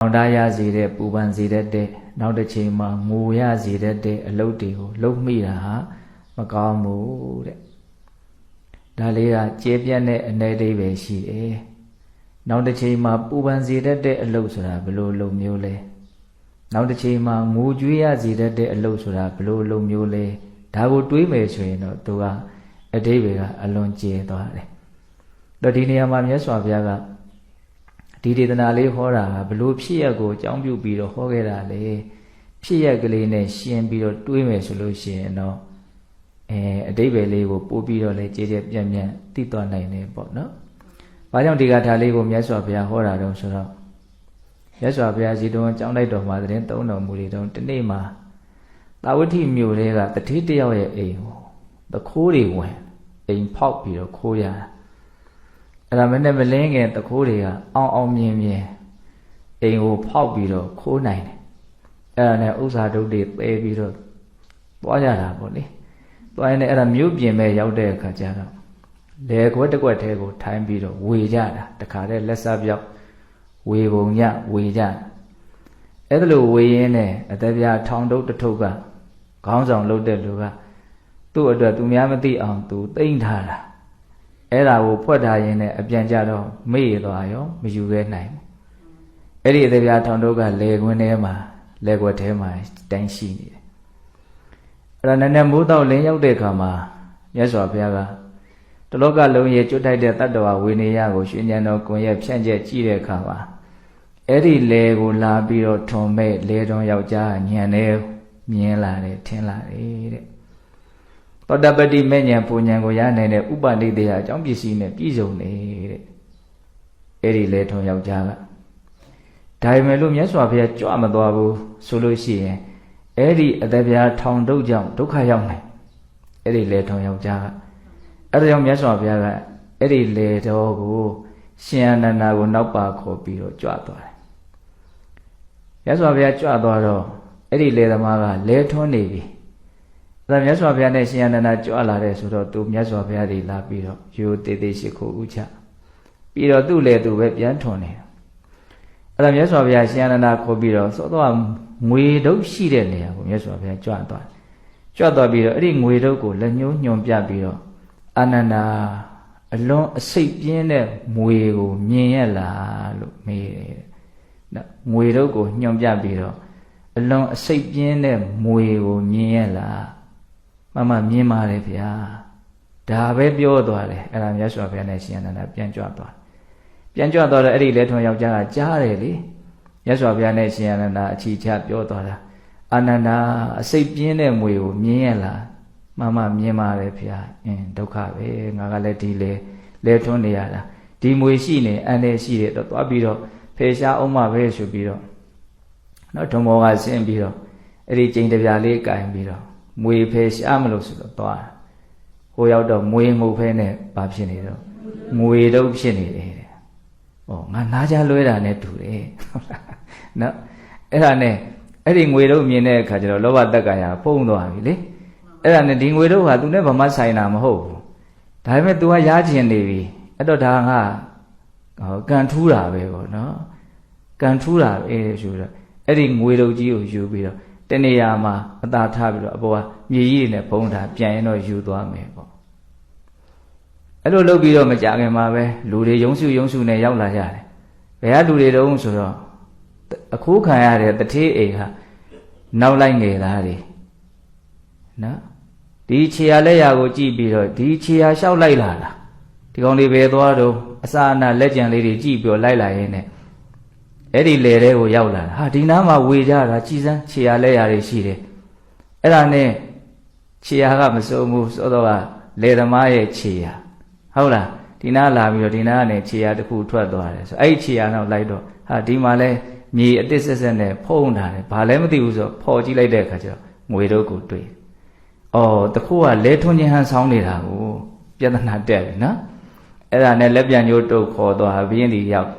အောင်တရစေတဲ့ပူပန်စေတတ်တဲ့နောက်တစ်ချိန်မှာငိုရစေတတ်တဲ့အလုပ်တွေကိုလုပ်မိတာဟာမကောင်းဘူးတဲ့ဒါလေးကကျေပြတ်တဲ့အနေအသေးပဲရှိတယ်နောက်တစ်ချိန်မှာပူပန်စေတတ်တဲ့အလုပ်ဆိုတာဘယ်လိုလုပ်မျိုးလဲနောက်တစ်ချိန်မှာငိုကြွေးရစေတတ်တဲ့အလုပ်ဆိုတာဘယ်လိုလုပ်မျိုးလဲဒါကိုတွေးမယ်ဆိုရင်တော့သူကအတိဘယ်ကအလွန်ကျဲသွားတယ်တော့ဒီနေရာမှာမြတ်စွာဘုရားက ဒီဒေသနာလေးဟောတာကဘလို့ဖြစ်ရက်ကိုအကြောင်းပြုပြီးတော့ဟောခဲ့တာလေဖြစ်ရက်ကလေးနဲ့ရှင်းပြီးတော့တွေးမယ်ဆိုလို့ရှိရင်တော့အဲအတိဘယ်လေးကိုပို့ပြီးတော့လေကြည်ကြဲပြန့်ပြန့်သိသွားနိုင်တယ်ပေါ့နော်။ဘာကြောင့်ဒီကထာလေးကိုမြတ်စွာဘုရားဟောတာတုံးဆိုတော့မြတ်စွာဘုရားစီတုံးကြောင်းလိုက်တော်မှာတဲ့သုံးတော်မူတွေတုံးဒီနေ့မှာတာဝတိမြို့တွေကတတိတယောက်ရဲ့အိမ်ကိုတခိုးတွေဝင်အိမ်ဖောက်ပြီးတော့ခိုးရတာ အဲ့ဒါမနဲ့မလင်းခင်တခိုးတွေကအောင်းအောင်မြင်မြင်အိမ်ကိုဖောက်ပြီးတော့ခိုးနိုင်တယ်အဲ့ဒါနဲ့ဥစ္စာဒုတ်တွေပဲပြီးတော့သွားကြတာပေါ့လေသွားရင်လည်းအဲ့ဒါမြို့ပြင်မဲ့ရောက်တဲ့အခါကျတော့လေခွက်တစ်ခွက်သေးကိုထိုင်းပြီးတော့ဝေကြတာတခါတည်းလက်စားပြောက်ဝေပုံညဝေကြတာအဲ့ဒါလိုဝေရင်းနဲ့အသက်ပြားထောင်တုတ်တစ်ထုပ်ကခေါင်းဆောင်လုပ်တဲ့လူကသူ့အတွက်သူများမသိအောင်သူတိမ့်ထားတာ အဲ့ဒါကိုဖွက်ထားရင်းနဲ့အပြန်ကြတော့မေ့သွားရောမယူခဲ့နိုင်ဘူးအဲ့ဒီအသက်ပြားထောင်တုတ်ကလေခွင်းထဲမှာလေခွက်ထဲမှာတိုင်းရှိနေတယ်အဲ့ဒါနည်းနည်းမိုးတော့လင်းရောက်တဲ့အခါမှာမြတ်စွာဘုရားကတလောကလုံးရဲ့ကျွတ်ထိုက်တဲ့တတ္တဝဝေနေယကိုရှင်ဉဏ်တော်ကွန်ရဲ့ဖြန့်ကျက်ကြည့်တဲ့အခါမှာအဲ့ဒီလေကိုလာပြီးတော့ထွန်မဲ့လေတော်ယောက်ျားညံနေမြင်လာတယ်ထင်လာတယ်တဲ့ သောတပတိမဲ့ဉဏ်ပူဉဏ်ကိုရနိုင်တဲ့ဥပနိဒေယအကြောင်းပစ္စည်းနဲ့ပြည့်စုံနေတဲ့အဲ့ဒီလေထွန်ယောက်ျားကဒါပေမဲ့လို့မြတ်စွာဘုရားကြွမသွားဘူးဆိုလို့ရှိရင်အဲ့ဒီအသက်ပြားထောင်တုတ်ကြောင့်ဒုက္ခရောက်နိုင်အဲ့ဒီလေထွန်ယောက်ျားကအဲ့ဒါကြောင့်မြတ်စွာဘုရားကအဲ့ဒီလေတော်ကိုရှင်အနန္ဒာကိုနောက်ပါခေါ်ပြီးတော့ကြွသွားတယ်မြတ်စွာဘုရားကြွသွားတော့အဲ့ဒီလေသမားကလဲထွန်းနေပြီအဲ့ ဒါမြတ်စွာဘုရားနဲ့ရှင်အနန္ဒာကြွလာတဲ့ဆိုတော့သူမြတ်စွာဘုရားတွေလာပြီးတော့ယူသေးသေးရှိခိုးဥချပြီးတော့သူ့လေသူပဲပြန်ထွန်းနေတယ်အဲ့ဒါမြတ်စွာဘုရားရှင်အနန္ဒာခေါ်ပြီးတော့သောတော့ငွေတုပ်ရှိတဲ့နေရာကိုမြတ်စွာဘုရားကြွသွားတယ်ကြွသွားပြီးတော့အဲ့ဒီငွေတုပ်ကိုလက်ညှိုးညွန်ပြပြီးတော့အာနန္ဒာအလွန်အစိတ်ပြင်းတဲ့မွေကိုမြင်ရလားလို့မေးတယ်နော်ငွေတုပ်ကိုညွန်ပြပြီးတော့အလွန်အစိတ်ပြင်းတဲ့မွေကိုမြင်ရလား မမမြင်ပါတယ်ဗျာဒါပဲပြောသွားတယ်အဲ့ဒါမြတ်စွာဘုရားနဲ့ရှင်အနန္ဒာပြန်ကြွသွားပြန်ကြွသွားတော့အဲ့ဒီလက်ထွန်ယောက်ျားကကြားတယ်လေမြတ်စွာဘုရားနဲ့ရှင်အနန္ဒာအချီချပြောသွားတာအာနန္ဒာအစိတ်ပြင်းတဲ့မွေကိုမြင်ရလားမမမြင်ပါတယ်ဗျာအင်းဒုက္ခပဲငါကလည်းဒီလေလဲထွန်းနေရတာဒီမွေရှိနေအန်တယ်ရှိတယ်တော့သွားပြီးတော့ဖေရှားအောင်မပဲဆိုပြီးတော့နော်ဒုံဘောကဆင်းပြီးတော့အဲ့ဒီကျိန်တပြားလေးကင်ပြီးတော့ မွေဖေရှားမလို့ဆိုတော့သွားဟိုရောက်တော့မွေငုတ်ဖဲနဲ့ဘာဖြစ်နေတော့ငွေတော့ဖြစ်နေတယ်တဲ့ဩငါနားကြလွဲတာနဲ့တူတယ်ဟုတ်လားနော်အဲ့ဒါနဲ့အဲ့ဒီငွေတော့မြင်တဲ့အခါကျတော့လောဘတက္ကရာဖုံးသွားပြီလေအဲ့ဒါနဲ့ဒီငွေတော့ဟာသူနဲ့ဘာမှဆိုင်တာမဟုတ်ဘူးဒါပေမဲ့ तू ကရားကျင်နေပြီအဲ့တော့ဒါကဟောကန်ထူးတာပဲပေါ့နော်ကန်ထူးတာပဲဆိုတော့အဲ့ဒီငွေတော့ကြီးကိုယူပြီးတော့ တနေရာမှာအသာထားပြီးတော့အပေါ်ကမြေကြီးတွေနဲ့ဘုံထားပြန်ရင်တော့ယူသွားမယ်ပေါ့အဲ့လိုလုပ်ပြီးတော့မကြခင်မှာပဲလူတွေယုံစုယုံစုနဲ့ရောက်လာကြတယ်ဘယ်ကလူတွေတုံးဆိုတော့အခိုးခံရတဲ့တထေးအိမ်ဟာနောက်လိုက်ငယ်သားတွေနော်ဒီခြေရလက်ရာကိုကြည့်ပြီးတော့ဒီခြေရလျှောက်လိုက်လာတာဒီကောင်လေးပဲသွားတော့အစာအနာလက်ကြံလေးတွေကြည့်ပြီးတော့လိုက်လာရင်းနဲ့ အဲ့ဒီလေတဲ့ကိုရောက်လာတာဟာဒီနားမှာဝေကြတာကြည်စမ်းခြေရလက်ရာတွေရှိတယ်အဲ့ဒါနဲ့ခြေရကမစိုးဘူးစောတော့ကလေသမားရဲ့ခြေရဟုတ်လားဒီနားလာပြီးတော့ဒီနားကနေခြေရတစ်ခုထွက်သွားတယ်ဆိုအဲ့ဒီခြေရနောက်လိုက်တော့ဟာဒီမှာလဲမြေအတစ်ဆက်ဆက်နဲ့ဖုံးထားတယ်ဘာလဲမသိဘူးဆိုဖော်ကြည့်လိုက်တဲ့အခါကျတော့ငွေတော့ကိုတွေ့အော်တခုကလဲထွန်းခြင်းဟန်ဆောင်းနေတာကိုပြဿနာတက်ပြီနော်အဲ့ဒါနဲ့လက်ပြန်ညိုးတုတ်ခေါ်သွားဘင်းဒီရောက်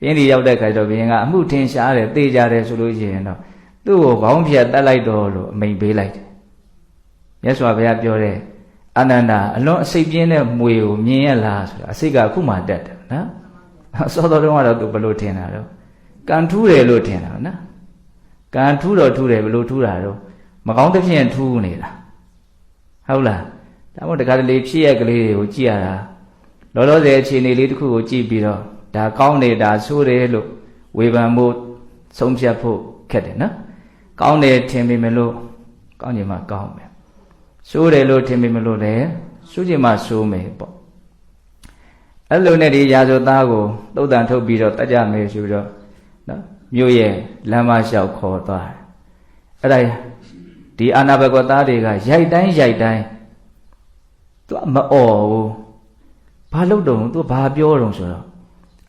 ဘင်းဒီရောက်တဲ့ခါကျတော့ဘင်းကအမှုထင်ရှားတယ်သိကြတယ်ဆိုလို့ရှိရင်တော့သူ့ကိုခေါင်းဖြတ်တက်လိုက်တော့လို့အမိန်ပေးလိုက်တယ်မြတ်စွာဘုရားပြောတယ်အနန္ဒာအလွန်အစိတ်ပြင်းတဲ့မွေကိုမြင်ရလားဆိုတာအစိတ်ကအခုမှတက်တယ်နော်စောတော်တုန်းကတော့သူဘလို့ထင်တာတော့ကံထူးတယ်လို့ထင်တာနော်ကံထူးတော့ထူးတယ်ဘယ်လိုထူးတာတော့မကောင်းတဲ့ဖြင့်ထူးနေတာဟုတ်လားဒါမှမဟုတ်တခါတလေဖြစ်ရကလေးတွေကိုကြည့်ရတာလောလောဆယ်အခြေအနေလေးတစ်ခုကိုကြည့်ပြီးတော့ ဒါကောင်းတယ်ဒါဆိုးတယ်လို့ဝေဖန်ဖို့ဆုံးဖြတ်ဖို့ခက်တယ်နော်ကောင်းတယ်ထင်ပေမဲ့လို့ကောင်းချင်မှကောင်းမယ်ဆိုးတယ်လို့ထင်ပေမဲ့လို့လည်းဆိုးချင်မှဆိုးမယ်ပေါ့အဲ့လိုနဲ့ဒီရာဇဝသားကိုတုတ်တန်ထုတ်ပြီးတော့တတ်ကြမယ်ဆိုပြီးတော့နော်မြို့ရဲ့လမ်းမလျှောက်ခေါ်သွားတယ်အဲ့ဒါဒီအာနာဘဂဝသားတွေကရိုက်တိုင်းရိုက်တိုင်းသူကမအော်ဘူးဘာလို့တုံသူဘာပြောတုံဆိုတော့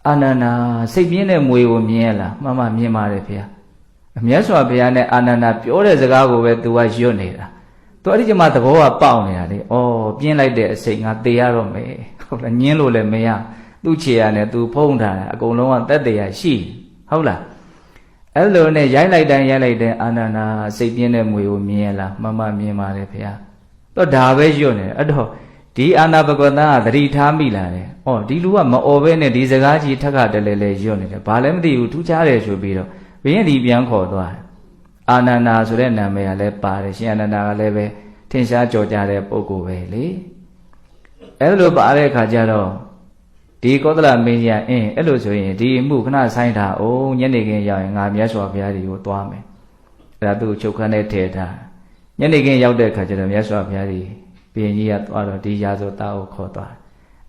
အာနန္ဒာစိတ်ပြင်းတဲ့မွေကိုမြင်ရလားမှန်မှမြင်ပါတယ်ဖေ။အမြတ်စွာဘုရားနဲ့အာနန္ဒာပြောတဲ့စကားကိုပဲသူကရွတ်နေတာ။ तू အဲ့ဒီကျမှသဘောကပေါက်နေတာလေ။အော်ပြင်းလိုက်တဲ့အစိတ်ငါတေရတော့မယ်။ဟုတ်လားညင်းလို့လည်းမရ။သူ့ခြေရနဲ့သူဖုံးထားတာအကုန်လုံးကတက်တရရှိဟုတ်လား။အဲ့လိုနဲ့ရိုက်လိုက်တိုင်းရိုက်လိုက်တိုင်းအာနန္ဒာစိတ်ပြင်းတဲ့မွေကိုမြင်ရလားမှန်မှမြင်ပါတယ်ဖေ။တော့ဒါပဲရွတ်နေအဲ့တော့ ဒီအာနာပကဝတကသတိထားမိလာတယ်။အော်ဒီလူကမအော်ဘဲနဲ့ဒီစကားကြီးထက်ကတလဲလဲရွတ်နေတယ်။ဘာလည်းမသိဘူးထူးခြားတယ်ဆိုပြီးတော့ဘင်းဒီပြန်ခေါ်သွားတယ်။အာနန္ဒာဆိုတဲ့နာမည်ကလည်းပါတယ်။ရှင်အာနန္ဒာကလည်းပဲထင်ရှားကြော်ကြတဲ့ပုဂ္ဂိုလ်ပဲလေ။အဲ့လိုပါတဲ့အခါကျတော့ဒီကောသလမင်းကြီးအင်းအဲ့လိုဆိုရင်ဒီအမှုခဏဆိုင်တာအိုးညနေခင်းရောက်ရင်ငါမြတ်စွာဘုရားကြီးကိုသွားမယ်။အဲ့ဒါသူ့ချုပ်ခန်းနဲ့ထည့်ထား။ညနေခင်းရောက်တဲ့အခါကျတော့မြတ်စွာဘုရားကြီးဘု ရင်ကြီးကသွားတော့ဒီရာဇဝသားကိုခေါ်သွား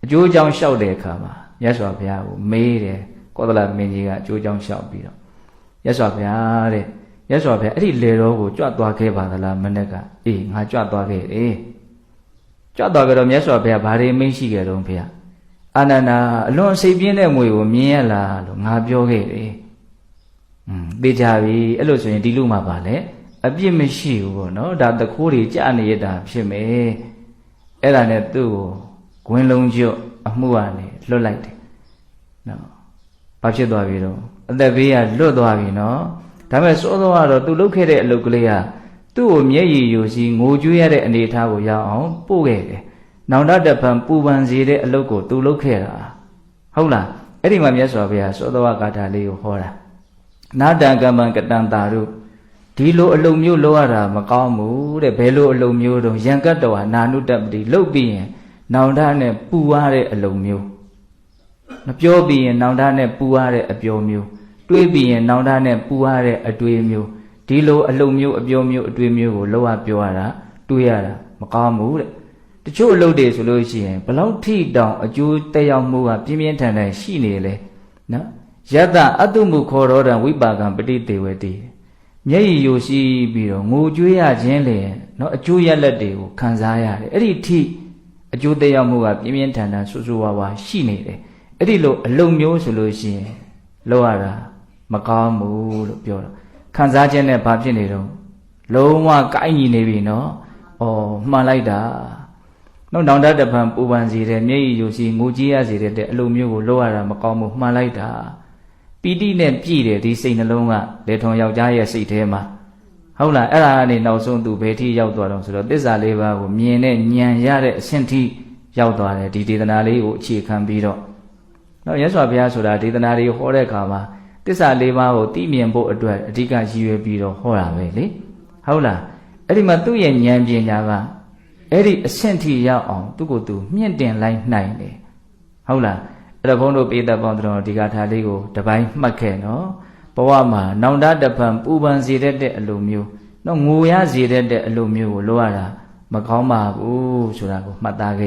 အကျိုးအကြောင်းလျှောက်တဲ့အခါမှာမြတ်စွာဘုရားကိုမေးတယ်ကောသလမင်းကြီးကအကျိုးအကြောင်းလျှောက်ပြီးတော့မြတ်စွာဘုရားတဲ့မြတ်စွာဘုရားအဲ့ဒီလေတော်ကိုကြွသွားခဲ့ပါသလားမနေ့ကအေးငါကြွသွားခဲ့တယ်ကြွသွားကြတော့မြတ်စွာဘုရားဘာတွေမင်းရှိခဲ့တော့ဘုရားအာနန္ဒာအလွန်စိတ်ပြင်းတဲ့မွေကိုမြင်ရလားလို့ငါပြောခဲ့တယ်อืมသိကြပြီအဲ့လိုဆိုရင်ဒီလူမှာပါလေအပြစ်မရှိဘူးပေါ့နော်ဒါတခိုးတွေကြာနေရတာဖြစ်မယ် အဲ့ဒါနဲ့သူ့ကိုဂွင်းလုံးကျွတ်အမှုကနေလွတ်လိုက်တယ်နော်ဘာဖြစ်သွားပြီတော့အသက်ဘေးကလွတ်သွားပြီနော်ဒါပေမဲ့စောစောကတော့သူလုပ်ခဲ့တဲ့အလုပ်ကလေးကသူ့ကိုမျက်ရည်ယိုစီငိုကြွေးရတဲ့အနေအထားကိုရောက်အောင်ပို့ခဲ့တယ်နောင်တတပံပူပန်စေတဲ့အလုပ်ကိုသူလုပ်ခဲ့တာဟုတ်လားအဲ့ဒီမှာမြတ်စွာဘုရားစောသောဂါထာလေးကိုဟောတာနာတံကမ္မံကတံတာရု ဒီလိုအလုံမျိုးလောက်ရတာမကောင်းဘူးတဲ့ဘယ်လိုအလုံမျိုးတော့ယံကတ္တဝနာနုတ္တပတိလုတ်ပြီးရင်နောင်တနဲ့ပူရတဲ့အလုံမျိုးမပြောပြီးရင်နောင်တနဲ့ပူရတဲ့အပြောမျိုးတွေးပြီးရင်နောင်တနဲ့ပူရတဲ့အတွေးမျိုးဒီလိုအလုံမျိုးအပြောမျိုးအတွေးမျိုးကိုလောက်ရပြောရတာတွေးရတာမကောင်းဘူးတဲ့တချို့အလုပ်တွေဆိုလို့ရှိရင်ဘလောက်ထိတောင်အကျိုးတက်ရောက်မှုကပြင်းပြင်းထန်ထန်ရှိနေလေနော်ယတအတုမှုခောရောတံဝိပါကံပฏิတေဝတိ မျက်ရည်ယိုရှိပြီးတော့ငိုကြွေးရခြင်းလေနော်အကျိုးရလက်တွေကိုခံစားရတယ်အဲ့ဒီထိအကျိုးသက်ရောက်မှုကပြင်းပြင်းထန်ထန်ဆူဆူဝါဝါရှိနေတယ်အဲ့ဒီလိုအလုံမျိုးဆိုလို့ရှိရင်လောက်ရတာမကောင်းဘူးလို့ပြောတော့ခံစားခြင်းနဲ့ဘာဖြစ်နေတော့လုံးဝကိုက်ညီနေပြီနော်ဩမှန်လိုက်တာနောက်နောင်တတပံပူပန်စီတဲ့မျက်ရည်ယိုစီငိုကြည့်ရစီတဲ့အလုံမျိုးကိုလောက်ရတာမကောင်းဘူးမှန်လိုက်တာ ပီတိနဲ့ပြည့်တယ်ဒီစိတ်နှလုံးကလေထုံယောက်ျားရဲ့စိတ်ထဲမှာဟုတ်လားအဲ့ဒါကနေနောက်ဆုံးသူဘယ်ထိရောက်သွားတော့ဆိုတော့သစ္စာလေးပါးကိုမြင်တဲ့ဉာဏ်ရတဲ့အဆင့်ထိရောက်သွားတယ်ဒီဒေသနာလေးကိုအခြေခံပြီးတော့နော်ရသော်ဘုရားဆိုတာဒေသနာလေးဟောတဲ့အခါမှာသစ္စာလေးပါးကိုသိမြင်ဖို့အတွက်အဓိကရည်ရွယ်ပြီးတော့ဟောတာပဲလေဟုတ်လားအဲ့ဒီမှာသူ့ရဲ့ဉာဏ်ပညာကအဲ့ဒီအဆင့်ထိရောက်အောင်သူ့ကိုယ်သူမြင့်တင်လိုက်နိုင်တယ်ဟုတ်လား အဲ့တော့ဘုန်းတို့ပိဋကပေါင်းတော်ဒီကထာလေးကိုတပိုင်းမှတ်ခဲ့နော်ဘဝမှာနောင်တတဖန်ပူပန်စေတတ်တဲ့အလိုမျိုးနော်ငိုရစေတတ်တဲ့အလိုမျိုးကိုလိုရတာမကောင်းပါဘူးဆိုတာကိုမှတ်သားခဲ့